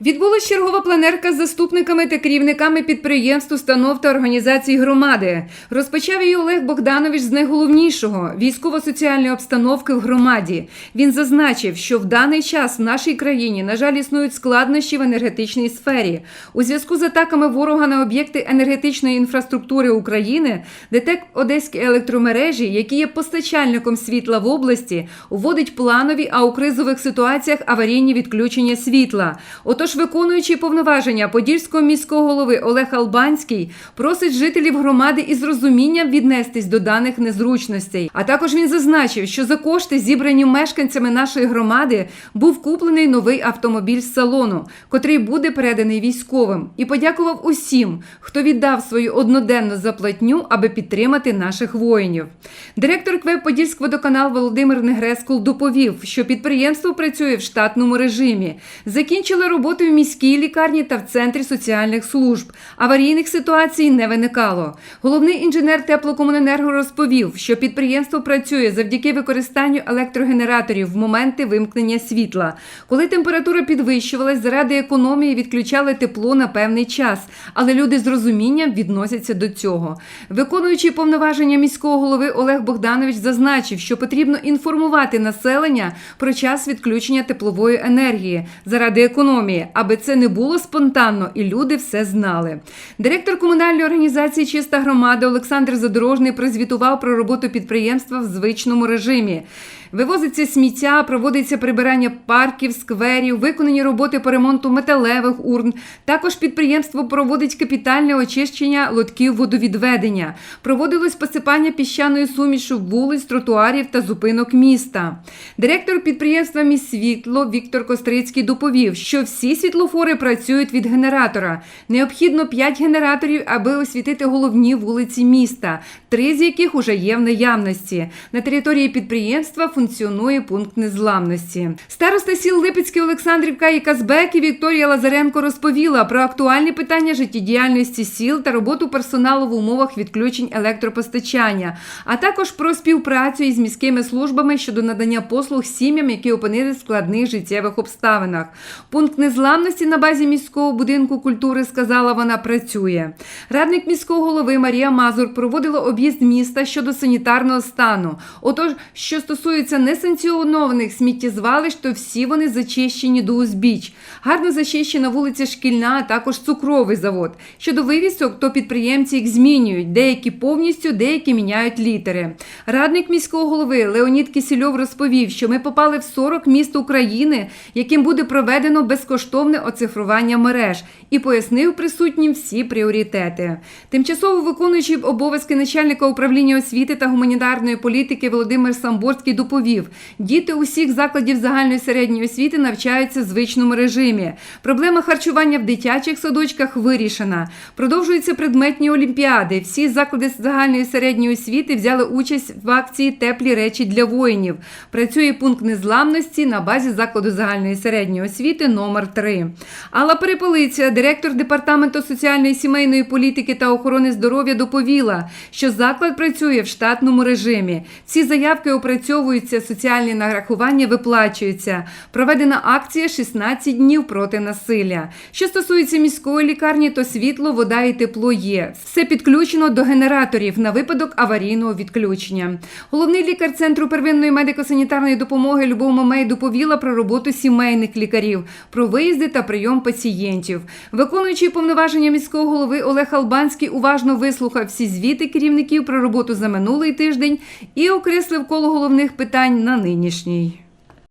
Відбулась чергова пленерка з заступниками та керівниками підприємств, установ та організацій громади. Розпочав її Олег Богданович з найголовнішого військово-соціальної обстановки в громаді. Він зазначив, що в даний час в нашій країні, на жаль, існують складнощі в енергетичній сфері. У зв'язку з атаками ворога на об'єкти енергетичної інфраструктури України, ДТЕК Одеські електромережі, які є постачальником світла в області, вводить планові, а у кризових ситуаціях аварійні відключення світла. Отож, виконуючий повноваження Подільського міського голови Олег Албанський просить жителів громади із розумінням віднестись до даних незручностей. А також він зазначив, що за кошти, зібрані мешканцями нашої громади, був куплений новий автомобіль з салону, котрий буде переданий військовим, і подякував усім, хто віддав свою одноденну заплатню, аби підтримати наших воїнів. Директор КВЕ Подільськводоканал Володимир Негрескул доповів, що підприємство працює в штатному режимі. Закінчили роботу в міській лікарні та в центрі соціальних служб. Аварійних ситуацій не виникало. Головний інженер теплокомуненерго розповів, що підприємство працює завдяки використанню електрогенераторів в моменти вимкнення світла. Коли температура підвищувалась, заради економії відключали тепло на певний час, але люди з розумінням відносяться до цього. Виконуючий повноваження міського голови Олег Богданович зазначив, що потрібно інформувати населення про час відключення теплової енергії заради економії, аби це не було спонтанно і люди все знали. Директор комунальної організації Чиста громада Олександр Задорожний прозвітував про роботу підприємства в звичному режимі. Вивозиться сміття, проводиться прибирання парків, скверів, виконані роботи по ремонту металевих урн. Також підприємство проводить капітальне очищення лотків водовідведення. Проводилось посипання піщаною сумішу вулиць, тротуарів та зупинок міста. Директор підприємства «Міськсвітло» Віктор Кострицький доповів, що всі світлофори працюють від генератора. Необхідно 5 генераторів, аби освітити головні вулиці міста, три з яких уже є в наявності. На території підприємства функціонує пункт незламності. Староста сіл Липецький Олександрівка і Казбек і Вікторія Лазаренко розповіла про актуальні питання життєдіяльності сіл та роботу персоналу в умовах відключень електропостачання, а також про співпрацю із міськими службами щодо надання послуг сім'ям, які опинились в складних життєвих обставинах. Пункт незламності на базі міського будинку культури, сказала вона, працює. Радник міського голови Марія Мазур проводила об'їзд міста щодо санітарного стану. Отож, що стосується несанкціонованих сміттєзвалищ, то всі вони зачищені до узбіч. Гарно зачищена вулиця Шкільна, а також цукровий завод. Щодо вивісок, то підприємці їх змінюють. Деякі повністю, деякі міняють літери. Радник міського голови Леонід Кісільов розповів, що ми попали в 40 міст України, яким буде проведено безкоштовне оцифрування мереж, і пояснив присутнім всі пріоритети. Тимчасово виконуючий обов'язки начальника управління освіти та гуманітарної політики Володимир Самборський доповів: діти усіх закладів загальної середньої освіти навчаються в звичному режимі. Проблема харчування в дитячих садочках вирішена. Продовжуються предметні олімпіади. Всі заклади загальної середньої освіти взяли участь в акції Теплі речі для воїнів. Працює пункт незламності на базі закладу загальної середньої освіти номер 3 Алла Перепелиця, директор департаменту соціальної сімейної політики та охорони здоров'я, доповіла, що заклад працює в штатному режимі. Ці заявки опрацьовуються, соціальні нарахування виплачуються. Проведена акція 16 днів проти насилля. Що стосується міської лікарні, то світло, вода і тепло є. Все підключено до генераторів на випадок аварійного відключення. Головний лікар центру первинної медико-санітарної допомоги Любов Мамей доповіла про роботу сімейних лікарів, про виїзди та прийом пацієнтів. Виконуючий повноваження міського голови Олег Албанський уважно вислухав всі звіти керівників про роботу за минулий тиждень і окреслив коло головних питань на нинішній.